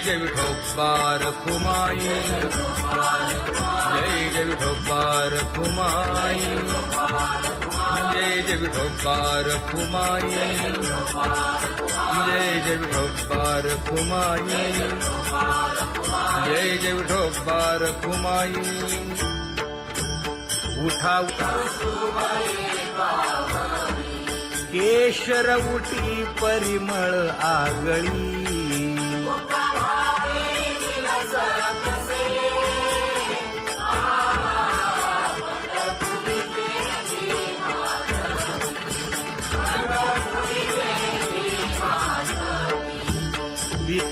जय विठोबार कुमाई जय जय विठोबार कुमाई जय जय विठोबार कुमाई जय जय विठोबार कुमाई जय जय विठोबार कुमाई उठा उठा। केशर उठी परिमळ आगळी।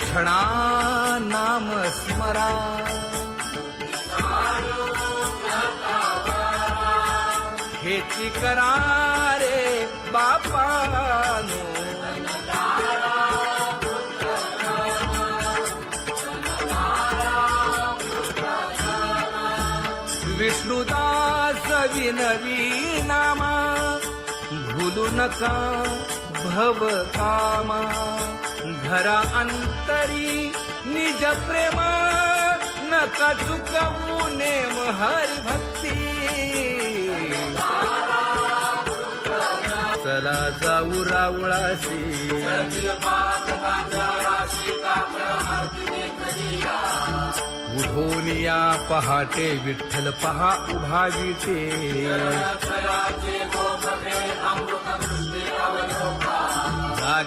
क्षणा नाम स्मरा। हेची करा रे बापानो। विष्णुदास विनवी नामा। भूलू नका भव कामा। घरा अंतरी निज प्रेम नका चुकवू नेम हरी भक्ती. चला जाऊ रावळाशी. उठून पहाटे विठ्ठल पहा उभा विटे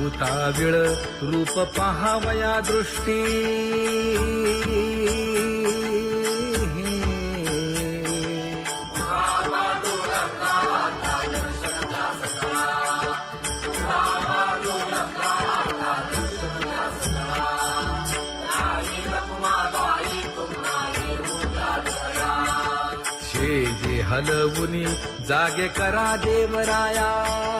मन उताविळ रूप पहावया दृष्टी. शेजे हलवुनी जागे करा देवराया.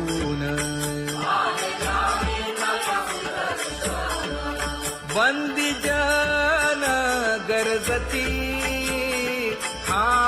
बंदी जन गरजती. हा.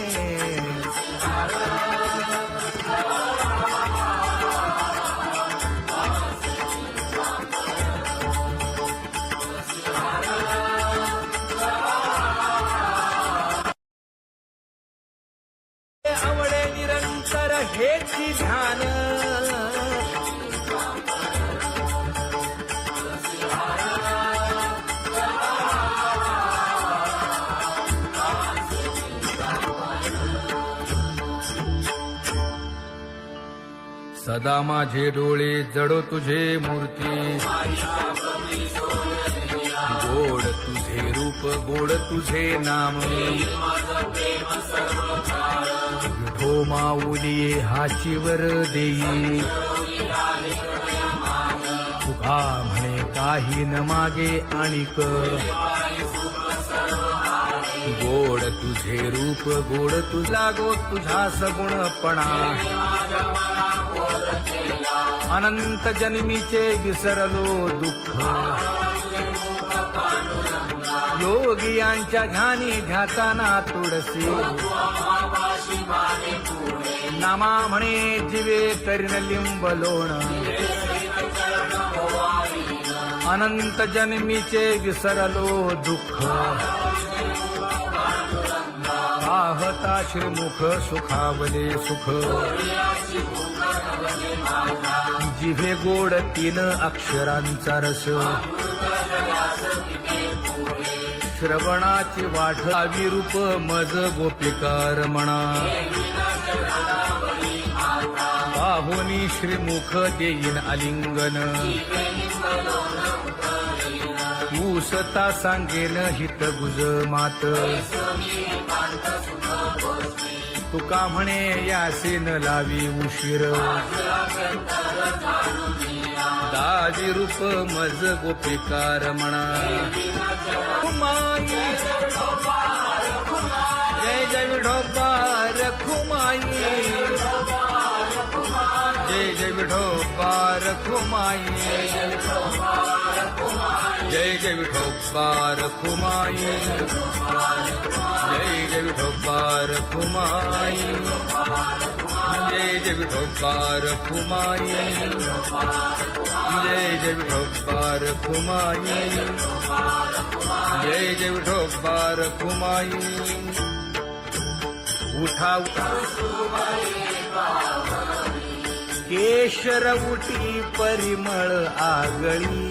सदा माझे डोळे जडो तुझे मूर्ती. गोड तुझे रूप गोड तुझे नाम. विठो माऊली हाचीवर देई. तुका म्हणे काही न मागे आणिक. गोड तुझे रूप गोड तुझा गो तुझा सगुणपणा. अनंत जन्मीचे विसरलो दुःख. योगियांच्या ध्यानी ध्याताना तुळसी नामा म्हणे जिवे करीन लिंब लोण. अनंत जन्मीचे विसरलो दुःख. आहता श्रीमुख सुखावले सुख. जिभे गोड तीन अक्षरांचा रस. श्रवणाची वाढ विरूप मज गोपिकार म्हणा पाहुनी श्रीमुख देईन आलिंगन ऊसता सांगेन हित गुज मात तुका म्हणे यासेन लावी उशीर. दाजी रूप मज गोपिकार म्हणा. खुमाई. जय जय विठोबा रखुमाई जय जय विठोबा रखुमाई जय जय विठोबार कुमाई जय जय विठोबार कुमाई जय जय विठोबार कुमाई जय जय विठोबार कुमाई जय जय विठोबार कुमाई उठा केशर उठी परिमळ आगळी।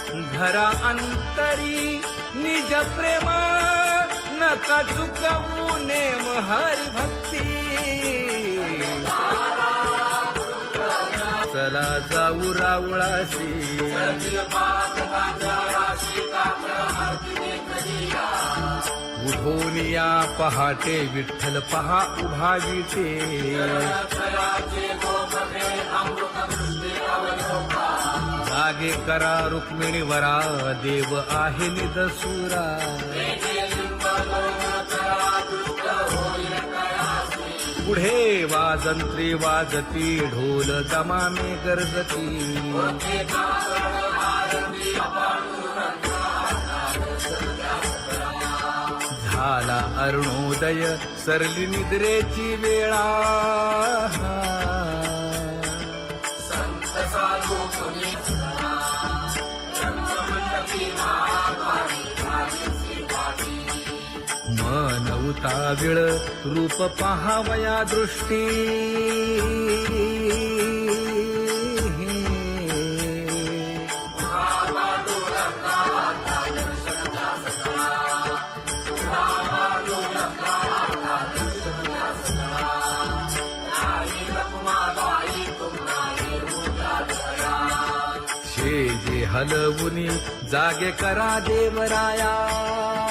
धरा अंतरी निज प्रेमा नका चुकवू नेम हरी भक्ती चला जाऊ रावळाशी. उठोनिया पहाटे विठ्ठल पहा उभा विटे मागे करा रुक्मिणी वरा देव आहे निदसुरा पुढे वाजंत्री वाजती ढोल दमामे गरजती. झाला अरुणोदय सरली निद्रेची वेळा. मन रूप पहावया दृष्टी. जे हलवुनी जागे करा देवराया.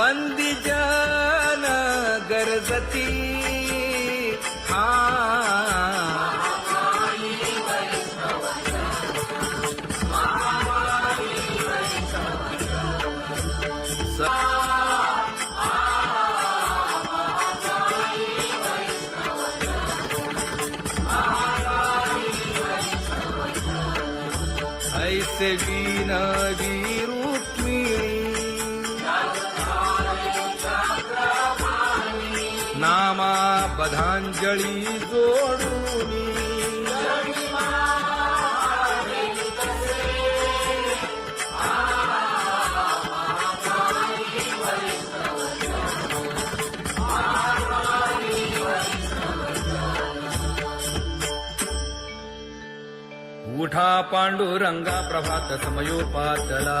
बंदी जन गरजती बधांजळी जोडून. उठा पांडुरंगा प्रभात समयोपातला.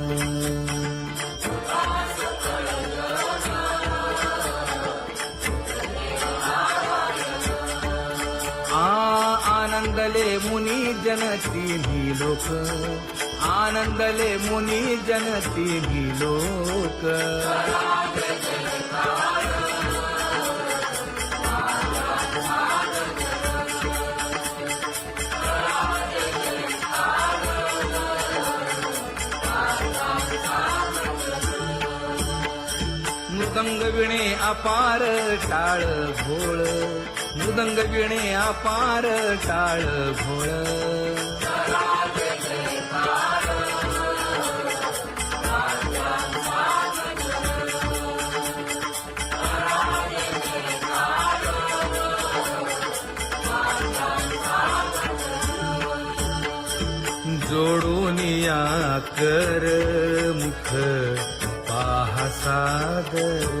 जन तिन्ही लोक. आनंदले मुनी जन तिन्ही लोक. मृदंग विणे अपार टाळ भोळ मृदंग विणे अपार टाळ भोळ जोडून या कर मुख पाहा सागर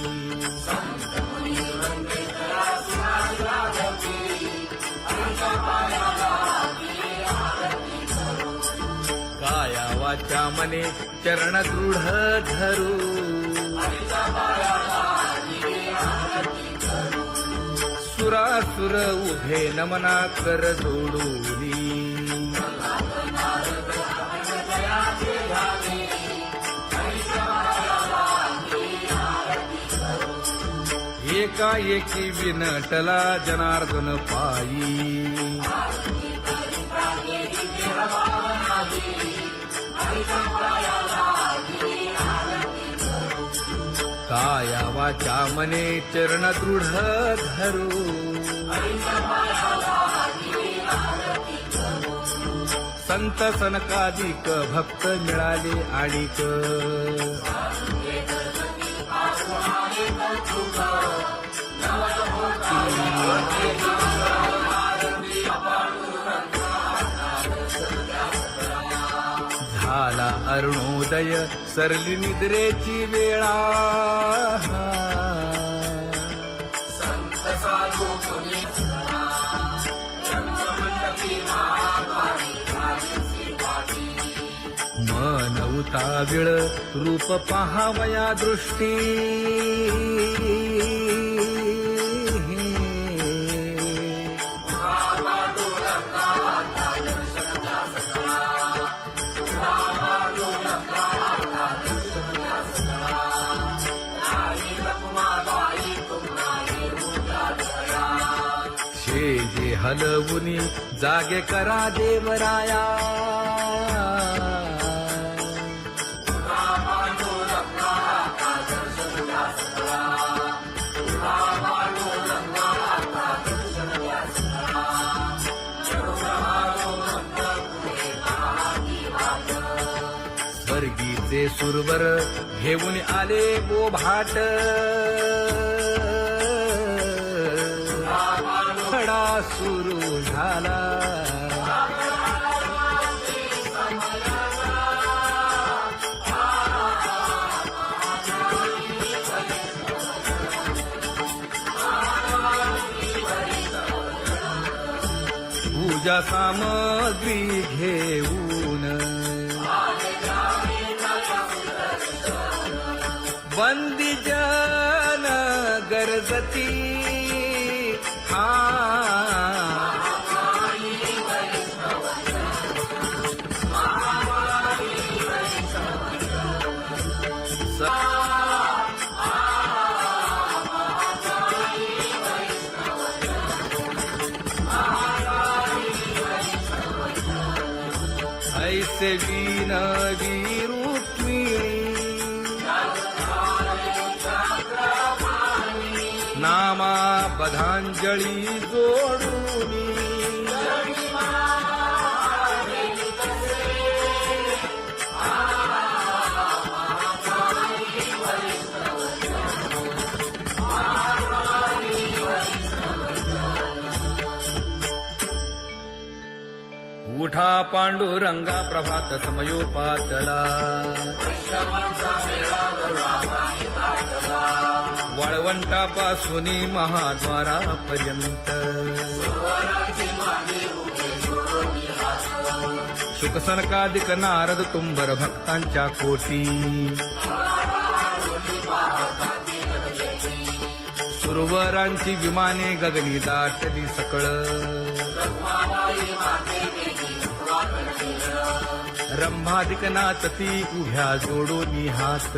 काया मने चरण दृढ धरू. सुरासुर उभे नमना कर जोडूनी. एकाएकी विनटला जनार्दन पायी. काया वाचा मने चरण दृढ धरू संत सनकाधिक भक्त मिळाले आणिक you. अरुणोदय सरली निद्रेची वेळा. मन उताविळ रूप पहावया दृष्टी. शेजे जागे करा देवराया. स्वर्गीचे सुरवर घेऊन आले गो भाट सुरू झाला. पूजा सामग्री घेऊन बंदी जन गरजती प्रांजळी जोडून. उठा पांडुरंगा प्रभात समयोपातला वाळवंटापासून महाद्वारापर्यंत. शुकसनकादिक नारद तुंबर भक्तांच्या कोटी. सुरवरांची विमाने गगनी दाटली सकळ. रंभादिक नाचती उभ्या जोडोनी हात.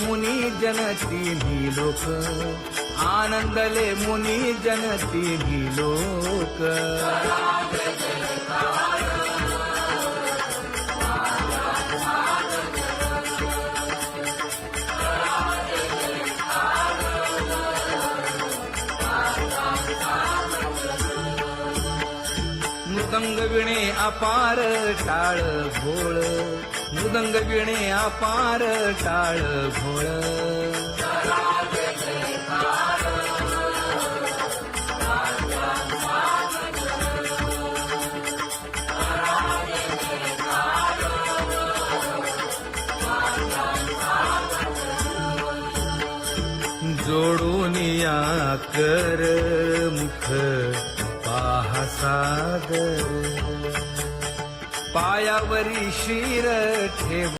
मुनी जनती लोक आनंदले मुनी जनती लोक। मृदंग विणे अपार टाळ भोळ मृदंग विणे अपार टाळ भोळ जोडून या कर मुख पाहा सागर पायावरी शिर ठेव.